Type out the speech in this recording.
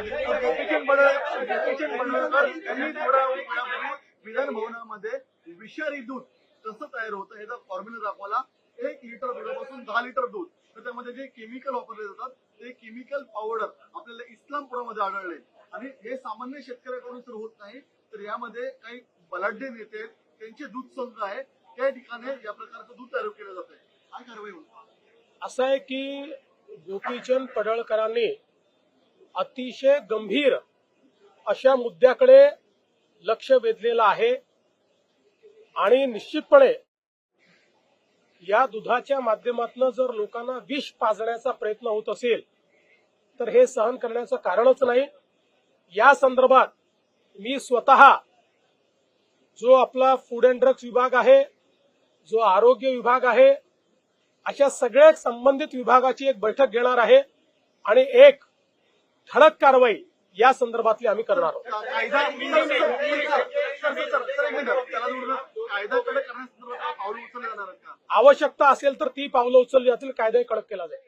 गोपीचंद बडळ- गोपीचंद पडळकर यांनी थोड्या वेळापूर्वी विधान भवनामध्ये विषारी दूध कसं तयार होतं याचा फॉर्म्युला दाखवला एक लिटर दुधापासून दहा लिटर दूध. तर त्यामध्ये जे केमिकल वापरले जातात ते केमिकल पावडर आपल्याला इस्लामपुरामध्ये आढळले. आणि हे सामान्य शेतकऱ्याकडून तर होत नाही तर यामध्ये काही बलाढ्य नेते त्यांचे दूध संघ आहे त्या ठिकाणी या प्रकारचं दूध तयार केलं जात आहे काय कारवाई होत असं आहे की गोपीचंद पडळकरांनी अतिशय गंभीर अशा मुद्द्याकडे लक्ष वेधलेलं आहे. आणि निश्चितपणे या दुधाच्या माध्यमातून जर लोकांना विष पाजण्याचा प्रयत्न होत असेल तर हे सहन करण्याचं कारणच नाही. या संदर्भात मी स्वतः जो आपला फूड अँड ड्रग्ज विभाग आहे जो आरोग्य विभाग आहे अशा सगळ्या संबंधित विभागाची एक बैठक घेणार आहे. आणि एक ठळक कारवाई या संदर्भातली आम्ही करणार आहोत. आवश्यकता असेल तर ती पावलं उचलली जातील कायदाही कडक केला जाईल.